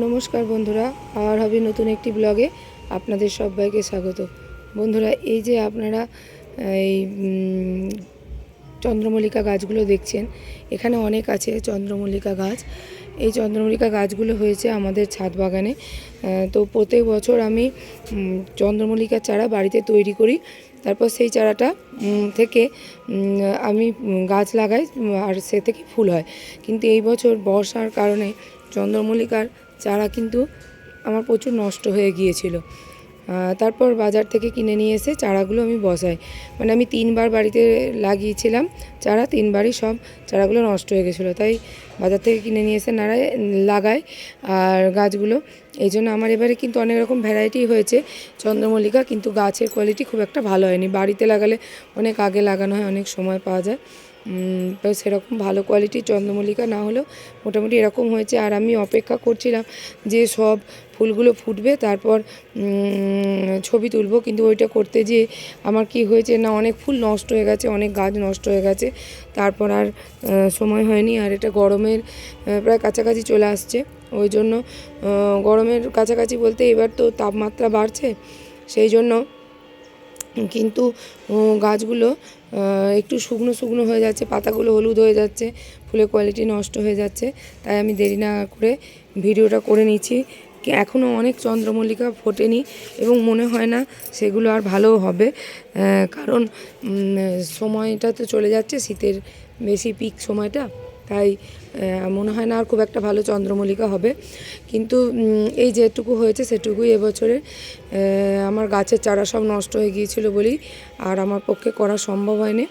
নমস্কার বন্ধুরা আর হবে নতুন একটি ব্লগে আপনাদের সবাইকে স্বাগত। বন্ধুরা এই যে আপনারা এই চন্দ্রমল্লিকা গাছগুলো দেখছেন এখানে অনেক আছে চন্দ্রমল্লিকা গাছ। এই চন্দ্রমল্লিকা গাছগুলো হয়েছে আমাদের ছাদ বাগানে। তো প্রত্যেক বছর আমি উম, চন্দ্রমল্লিকার চারা বাড়িতে তৈরি করি। তারপর সেই চারাটা থেকে আমি গাছ লাগাই আর সে থেকে ফুল হয়। কিন্তু এই বছর বর্ষার কারণে চন্দ্রমল্লিকার চারা কিন্তু আমার প্রচুর নষ্ট হয়ে গিয়েছিল। তারপর বাজার থেকে কিনে নিয়ে এসে চারাগুলো আমি বসাই। মানে আমি তিনবার বাড়িতে লাগিয়েছিলাম চারা, তিনবারই সব চারাগুলো নষ্ট হয়ে গেছিল। তাই বাজার থেকে কিনে নিয়ে এসে নাড়ায় লাগাই আর গাছগুলো। এই জন্য আমার এবারে কিন্তু অনেক রকম ভ্যারাইটি হয়েছে। চন্দ্রমল্লিকা কিন্তু গাছের কোয়ালিটি খুব একটা ভালো হয়নি। বাড়িতে লাগালে অনেক আগে লাগানো হয়, অনেক সময় পাওয়া যায়। সেরকম ভালো কোয়ালিটির চন্দ্রমল্লিকা না হলেও মোটামুটি এরকম হয়েছে। আর আমি অপেক্ষা করছিলাম যে সব ফুলগুলো ফুটবে, তারপর ছবি তুলব। কিন্তু ওইটা করতে যেয়ে আমার কি হয়েছে না, অনেক ফুল নষ্ট হয়ে গেছে, অনেক গাছ নষ্ট হয়ে গেছে। তারপর আর সময় হয়নি। আর এটা গরমের প্রায় কাছাকাছি চলে আসছে। ওই জন্য গরমের কাছাকাছি বলতে এবার তো তাপমাত্রা বাড়ছে। সেই জন্য কিন্তু গাছগুলো একটু শুকনো শুকনো হয়ে যাচ্ছে, পাতাগুলো হলুদ হয়ে যাচ্ছে, ফুলের কোয়ালিটি নষ্ট হয়ে যাচ্ছে, তাই আমি দেরি না করে ভিডিওটা করে নিচ্ছি। এখনও অনেক চন্দ্রমল্লিকা ফোটেনি এবং মনে হয় না সেগুলো আর ভালো হবে কারণ সময়টা তো চলে যাচ্ছে, শীতের বেশি পিক সময়টা। তাই মনে হয় না আর খুব একটা ভালো চন্দ্রমল্লিকা হবে। কিন্তু এই যেটুকু হয়েছে সেটুকুই এবছরে আমার গাছের চারা সব নষ্ট হয়ে গিয়েছিল বলেই আর আমার পক্ষে করা সম্ভব হয়নি।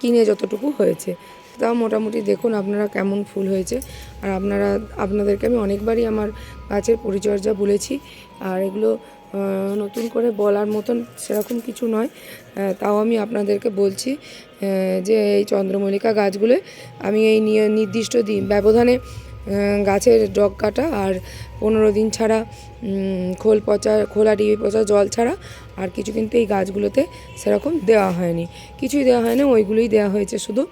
কিনে যতটুকু হয়েছে। তাও মোটামুটি দেখুন আপনারা কেমন ফুল হয়েছে। আর আপনারা, আপনাদেরকে আমি অনেকবারই আমার গাছের পরিচর্যা বলেছি। আর এগুলো নতুন করে বলার মতন সেরকম কিছু নয়। তাও আমি আপনাদেরকে বলছি যে এই চন্দ্রমল্লিকা গাছগুলো, আমি এই নির্দিষ্ট দিন ব্যবধানে গাছের ডগ কাটা আর পনেরো দিন ছাড়া খোল পচা, খোলা ডিবি পচা জল ছাড়া আর কিছু কিন্তু এই গাছগুলোতে সেরকম দেওয়া হয়নি। কিছুই দেওয়া হয়নি, ওইগুলোই দেওয়া হয়েছে শুধু।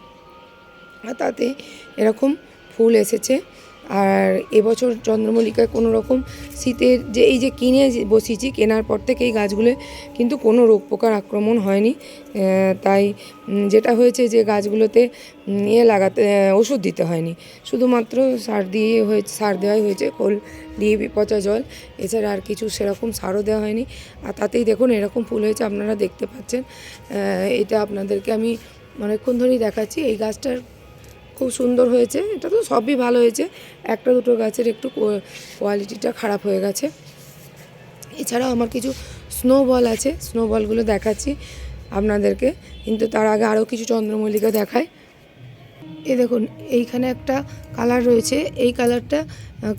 আর তাতে এরকম ফুল এসেছে। আর এবছর চন্দ্রমল্লিকায় কোনো রকম শীতের যে এই যে কিনে বসিয়েছি, কেনার পর থেকে এই গাছগুলো কিন্তু কোনো রোগ পোকার আক্রমণ হয়নি। তাই যেটা হয়েছে যে গাছগুলোতে ইয়ে লাগাতে ওষুধ দিতে হয়নি। শুধুমাত্র সার দিয়ে হয়েছে সার দেওয়াই হয়েছে, খোল দিয়ে পচা জল। এছাড়া আর কিছু সেরকম সারও দেওয়া হয়নি। আর তাতেই দেখুন এরকম ফুল হয়েছে, আপনারা দেখতে পাচ্ছেন। এটা আপনাদেরকে আমি অনেকক্ষণ ধরেই দেখাচ্ছি। এই গাছটার খুব সুন্দর হয়েছে। এটা তো সবই ভালো হয়েছে। একটা দুটো গাছের একটু কোয়ালিটিটা খারাপ হয়ে গেছে। এছাড়াও আমার কিছু স্নো বল আছে স্নো বলগুলো দেখাচ্ছি আপনাদেরকে। কিন্তু তার আগে আরও কিছু চন্দ্রমল্লিকা দেখায় এ দেখুন, এইখানে একটা কালার রয়েছে। এই কালারটা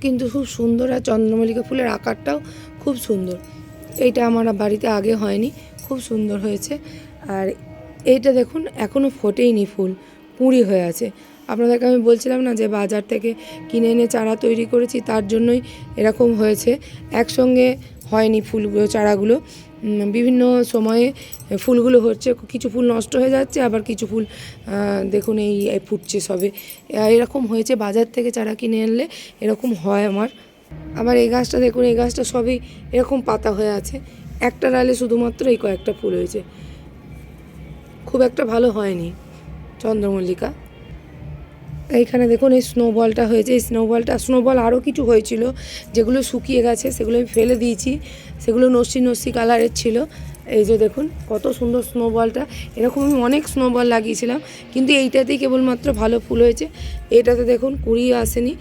কিন্তু খুব সুন্দর আর চন্দ্রমল্লিকা ফুলের আকারটাও খুব সুন্দর। এইটা আমার বাড়িতে আগে হয়নি, খুব সুন্দর হয়েছে। আর এইটা দেখুন এখনও ফোটেইনি ফুল কুঁড়ি হয়ে আছে। আপনাদেরকে আমি বলছিলাম না যে বাজার থেকে কিনে এনে চারা তৈরি করেছি, তার জন্যই এরকম হয়েছে। একসঙ্গে হয়নি ফুলগুলো, চারাগুলো। বিভিন্ন সময়ে ফুলগুলো হচ্ছে, কিছু ফুল নষ্ট হয়ে যাচ্ছে, আবার কিছু ফুল দেখুন এই ফুটছে সবে। এরকম হয়েছে, বাজার থেকে চারা কিনে আনলে এরকম হয় আমার। আবার এই গাছটা দেখুন, এই গাছটা সবই এরকম পাতা হয়ে আছে। একটা ডালে শুধুমাত্র এই কয়েকটা ফুল হয়েছে। খুব একটা ভালো হয়নি চন্দ্রমল্লিকা। এইখানে দেখুন এই স্নোবলটা হয়েছে। এই স্নোবলটা স্নোবল আরও কিছু হয়েছিল, যেগুলো শুকিয়ে গেছে, সেগুলো আমি ফেলে দিয়েছি। সেগুলো নস্যি নস্যি কালারের ছিল। এই যে দেখুন, কত সুন্দর স্নোবলটা এরকম আমি অনেক স্নোবল লাগিয়েছিলাম, কিন্তু এইটাতেই কেবলমাত্র ভালো ফুল হয়েছে। এটাতে দেখুন, কুড়ি আসেনি।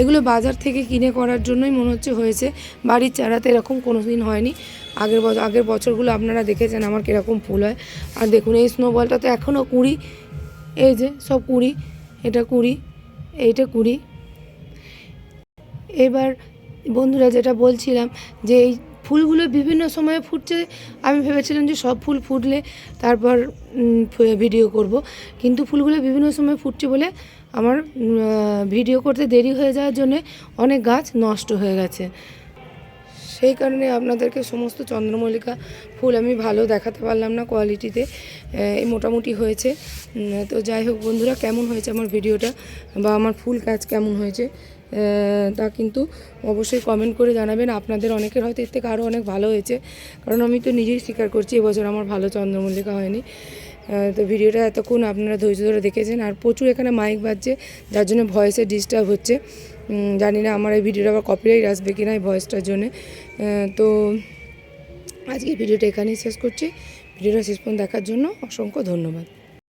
এগুলো বাজার থেকে কিনে করার জন্যই মনে হচ্ছে হয়েছে। বাড়ির চারাতে এরকম কোনো দিন হয়নি। আগের বছর আগের বছরগুলো আপনারা দেখেছেন আমার কীরকম ফুল হয়। আর দেখুন, এই স্নোবলটা তো এখনও কুড়ি। এই যে সব কুড়ি। এটা কুড়ি, এইটা কুড়ি। এবার বন্ধুরা যেটা বলছিলাম যে এই ফুলগুলো বিভিন্ন সময়ে ফুটছে, আমি ভেবেছিলাম যে সব ফুল ফুটলে তারপর ভিডিও করব। কিন্তু ফুলগুলো বিভিন্ন সময় ফুটছে বলে আমার ভিডিও করতে দেরি হয়ে যাওয়ার জন্যে অনেক গাছ নষ্ট হয়ে গেছে। সেই কারণে আপনাদেরকে সমস্ত চন্দ্রমল্লিকা ফুল আমি ভালো দেখাতে পারলাম না কোয়ালিটিতে এই মোটামুটি হয়েছে। তো যাই হোক বন্ধুরা, কেমন হয়েছে আমার ভিডিওটা বা আমার ফুল কাজ কেমন হয়েছে তা কিন্তু অবশ্যই কমেন্ট করে জানাবেন। আপনাদের অনেকের হয়তো এর থেকে আরও অনেক ভালো হয়েছে, কারণ আমি তো নিজেই স্বীকার করছি এবছর আমার ভালো চন্দ্রমল্লিকা হয়নি। তো ভিডিওটা এতক্ষণ আপনারা ধৈর্য ধরে দেখেছেন, আর প্রচুর এখানে মাইক বাজছে, যার জন্য ভয়েসে ডিস্টার্ব হচ্ছে। জানি না আমার এই ভিডিওটা আবার কপিরাইট আসবে কি না এই ভয়েসটার জন্যে। তো আজকে ভিডিওটা এখানেই শেষ করছি। ভিডিওটা শেষ পর্যন্ত দেখার জন্য অসংখ্য ধন্যবাদ।